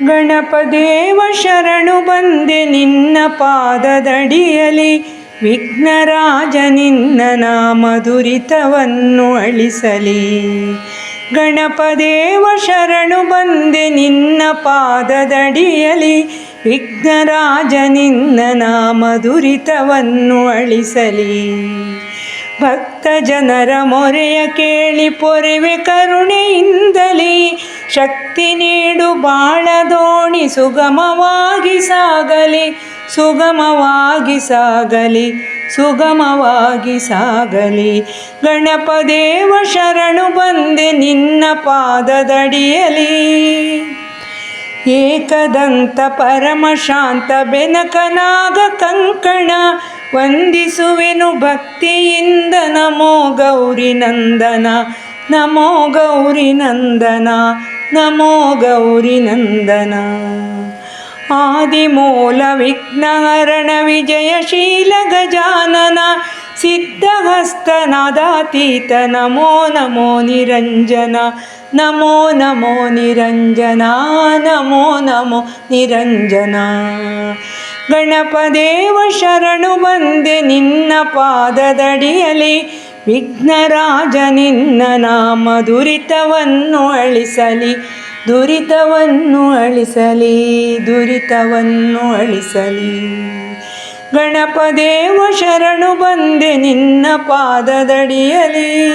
ಗಣಪದೇವ ಶರಣು ಬಂದೆ ನಿನ್ನ ಪಾದದಡಿಯಲಿ. ವಿಘ್ನರಾಜ ನಿನ್ನ ನಾಮ ದುರಿತವನ್ನು ಅಳಿಸಲಿ. ಗಣಪದೇವ ಶರಣು ಬಂದೆ ನಿನ್ನ ಪಾದದಡಿಯಲಿ. ವಿಘ್ನರಾಜ ನಿನ್ನ ನಾಮ ದುರಿತವನ್ನು ಅಳಿಸಲಿ. ಭಕ್ತ ಜನರ ಮೊರೆಯ ಕೇಳಿ ಪೊರೆವೆ ಕರುಣೆಯಿಂದಲೇ ಶಕ್ತಿ ನೀಡು ಬಾಳ ದೋಣಿ ಸುಗಮವಾಗಿ ಸಾಗಲಿ ಸುಗಮವಾಗಿ ಸಾಗಲಿ ಸುಗಮವಾಗಿ ಸಾಗಲಿ. ಗಣಪದೇವ ಶರಣು ಬಂದೆ ನಿನ್ನ ಪಾದದಡಿಯಲಿ. ಏಕದಂತ ಪರಮ ಶಾಂತ ಬೆನಕನಾಗ ಕಂಕಣ ವಂದಿಸುವೆನು ಭಕ್ತಿಯಿಂದ ನಮೋ ಗೌರಿ ನಂದನ, ನಮೋ ಗೌರಿ ನಂದನ, ನಮೋ ಗೌರಿ ನಂದನ. ಆದಿಮೂಲ ವಿಘ್ನಹರಣ ವಿಜಯಶೀಲ ಗಜಾನನ, ಸಿದ್ಧಹಸ್ತನಾದಾತೀತ ನಮೋ ನಮೋ ನಿರಂಜನ, ನಮೋ ನಮೋ ನಿರಂಜನ, ನಮೋ ನಮೋ ನಿರಂಜನ. ಗಣಪದೇವ ಶರಣು ಬಂದೆ ನಿನ್ನ ಪಾದದಡಿಯಲಿ. ವಿಘ್ನರಾಜ ನಿನ್ನ ನಾಮ ದುರಿತವನ್ನು ಅಳಿಸಲಿ. ದುರಿತವನ್ನು ಅಳಿಸಲಿ ದುರಿತವನ್ನು ಅಳಿಸಲಿ. ಗಣಪದೇವ ಶರಣು ಬಂದೆ ನಿನ್ನ ಪಾದದಡಿಯಲಿ.